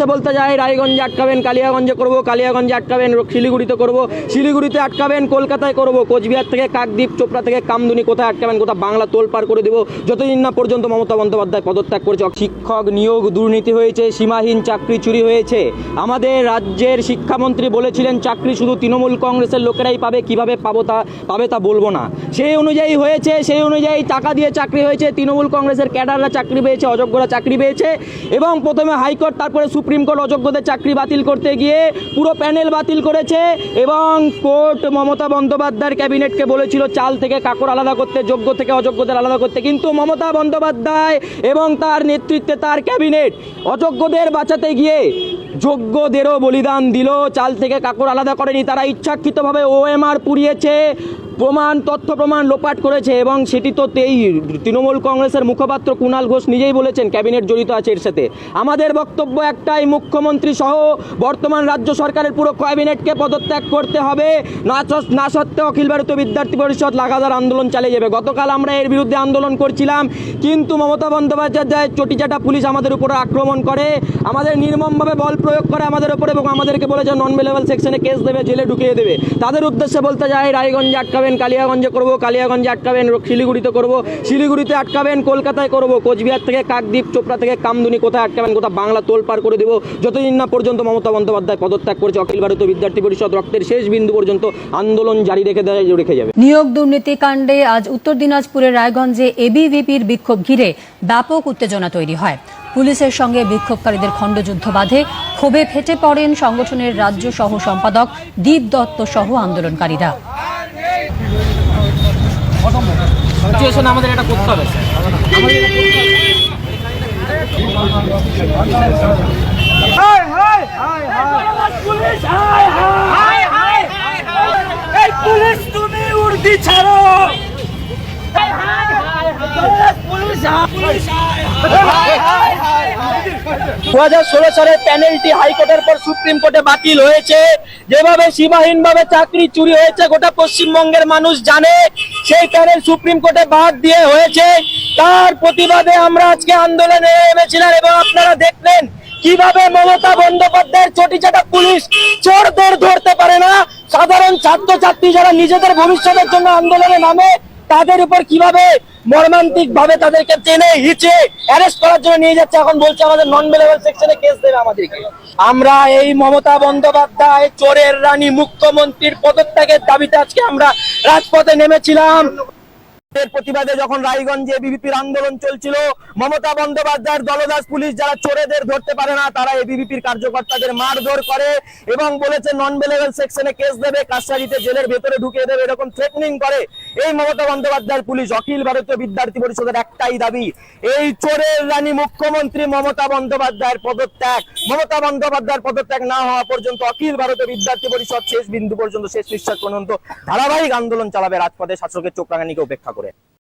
উদ্দেশ্যে বলতে যাই রায়গঞ্জে আটকাবেন, কালিয়াগঞ্জে করব, কালিয়াগঞ্জে আটকাবেন শিলিগুড়িতে করব, শিলিগুড়িতে আটকাবেন, কলকাতায় করব, কোচবিহার থেকে কাকদ্বীপ, চোপড়া থেকে কামদুনি কোথায় আটকাবেন কোথাও বাংলা তোল পার করে দেবো। যতদিন না পর্যন্ত মমতা বন্দ্যোপাধ্যায় পদত্যাগ করেছে শিক্ষক নিয়োগ দুর্নীতি হয়েছে, সীমাহীন চাকরি চুরি হয়েছে। আমাদের রাজ্যের শিক্ষামন্ত্রী বলেছিলেন, চাকরি শুধু তৃণমূল কংগ্রেসের লোকেরাই পাবে, কীভাবে পাবো তা, পাবে তা বলব না। সেই অনুযায়ী হয়েছে, সেই অনুযায়ী টাকা দিয়ে চাকরি হয়েছে, তৃণমূল কংগ্রেসের ক্যাডাররা চাকরি পেয়েছে, অযোগ্যরা চাকরি পেয়েছে এবং প্রথমে হাইকোর্ট, তারপরে সুপ্রিম কোর্ট অযোগ্যদের চাকরি বাতিল করতে গিয়ে পুরো প্যানেল বাতিল করেছে এবং কোর্ট মমতা বন্দ্যোপাধ্যায়ের ক্যাবিনেটকে বলেছিল, চাল থেকে কাকড় আলাদা করতে, যোগ্য থেকে অযোগ্যদের আলাদা করতে। কিন্তু মমতা বন্দ্যোপাধ্যায় এবং তার নেতৃত্বে তার ক্যাবিনেট অযোগ্যদের বাঁচাতে গিয়ে যোগ্যদেরও বলিদান দিল। চাল থেকে কাকড় আলাদা করেনি, তারা ইচ্ছাকৃতভাবে ওএমআর পুড়িয়েছে। প্রমাণ, তথ্য প্রমাণ লোপাট করেছে এবং সেটি তো তেই তৃণমূল কংগ্রেসের মুখপাত্র কুণাল ঘোষ নিজেই বলেছেন, ক্যাবিনেট জড়িত আছে এর সাথে। আমাদের বক্তব্য একটাই, মুখ্যমন্ত্রী সহ বর্তমান রাজ্য সরকারের পুরো ক্যাবিনেটকে পদত্যাগ করতে হবে। না না সত্ত্বেও অখিল ভারতীয় বিদ্যার্থী পরিষদ লাগাতার আন্দোলন চালিয়ে যাবে। গতকাল আমরা এর বিরুদ্ধে আন্দোলন করছিলাম, কিন্তু মমতা বন্দ্যোপাধ্যায় চটিচাটা পুলিশ আমাদের উপরে আক্রমণ করে, আমাদের নির্মমভাবে বল প্রয়োগ করে আমাদের উপরে এবং আমাদেরকে বলেছে নন ভেলেবল সেকশনে কেস দেবে, জেলে ঢুকিয়ে দেবে। তাদের উদ্দেশ্যে বলতে যাই রায়গঞ্জে আটকাবেন, কালিয়াগঞ্জে করব, কালিয়াগঞ্জে আটকাবেন, শিলিগুড়িতে করব, শিলিগুড়িতে আটকাবেন, কলকাতায় করব, কোচবিহার থেকে কাকদ্বীপ, চোপড়া থেকে কামদুনি কোথায় আটকাবেন কোথাও বাংলা তোল পার করে দেবো, যতদিন না পর্যন্ত মমতা বন্দ্যোপাধ্যায় পদত্যাগ করেছে, অখিল ভারতীয় বিদ্যার্থী পরিষদ রক্তের শেষ বিন্দু পর্যন্ত আন্দোলন জারি রেখে দেয়, রেখে যাবে। নিয়োগ দুর্নীতি কাণ্ডে আজ উত্তর দিনাজপুরের রায়গঞ্জে এবিভিপির বিক্ষোভ ঘিরে ব্যাপক উত্তেজনা তৈরি হয়। পুলিশের সঙ্গে বিক্ষোভকারীদের খণ্ডযুদ্ধ বাধে, ক্ষোভে ফেটে পড়েন সংগঠনের রাজ্য সহ সম্পাদক দীপ দত্ত সহ আন্দোলনকারীরা সিচুয়েশন আমাদের এটা করতে হবে পুলিশ তুমি উর্দি ছাড়ো। তার প্রতিবাদে আমরা আজকে আন্দোলনে এবং আপনারা দেখলেন কীভাবে মমতা বন্দ্যোপাধ্যায়ের চটিচাটা পুলিশ চোরদের ধরতে পারে না। সাধারণ ছাত্রছাত্রী যারা নিজেদের ভবিষ্যতের জন্য আন্দোলনে নামে তাদের উপর কীভাবে মর্মান্তিক ভাবে তাদেরকে টেনে হিচে অ্যারেস্ট করার জন্য নিয়ে যাচ্ছে এখন বলছে আমাদের নন ভেলেবল সেকশনে কেস দেবে আমাদেরকে। আমরা এই মমতা বন্দ্যোপাধ্যায়, চোরের রানী, মুখ্যমন্ত্রীর পদত্যাগের দাবিতে আজকে আমরা রাজপথে নেমেছিলাম। এর প্রতিবাদে যখন রায়গঞ্জে বিবিপির আন্দোলন চলছিল, মমতা বন্দ্যোপাধ্যায়ের দলদাস পুলিশ যারা চোরেদের ধরতে পারে না, তারা এবিভিপির কার্যকর্তাদের মারধর করে এবং বলেছে নন ভেলেবল সেকশনে কেস দেবে, কাছারিতে জেলের ভেতরে ঢুকিয়ে দেবে, এরকম থ্রেটনিং করে। এই মমতা বন্দ্যোপাধ্যায়ের পুলিশ অখিল ভারতীয় বিদ্যার্থী পরিষদের একটাই দাবি, এই চোরের রানী মুখ্যমন্ত্রী মমতা বন্দ্যোপাধ্যায়ের পদত্যাগ। মমতা বন্দ্যোপাধ্যায়ের পদত্যাগ না হওয়া পর্যন্ত অখিল ভারতীয় বিদ্যার্থী পরিষদ শেষ বিন্দু পর্যন্ত, শেষ নিঃশ্বাস পর্যন্ত ধারাবাহিক আন্দোলন চালাবে রাজপথে শাসকের চোখ রাঙানিকে উপেক্ষা করে।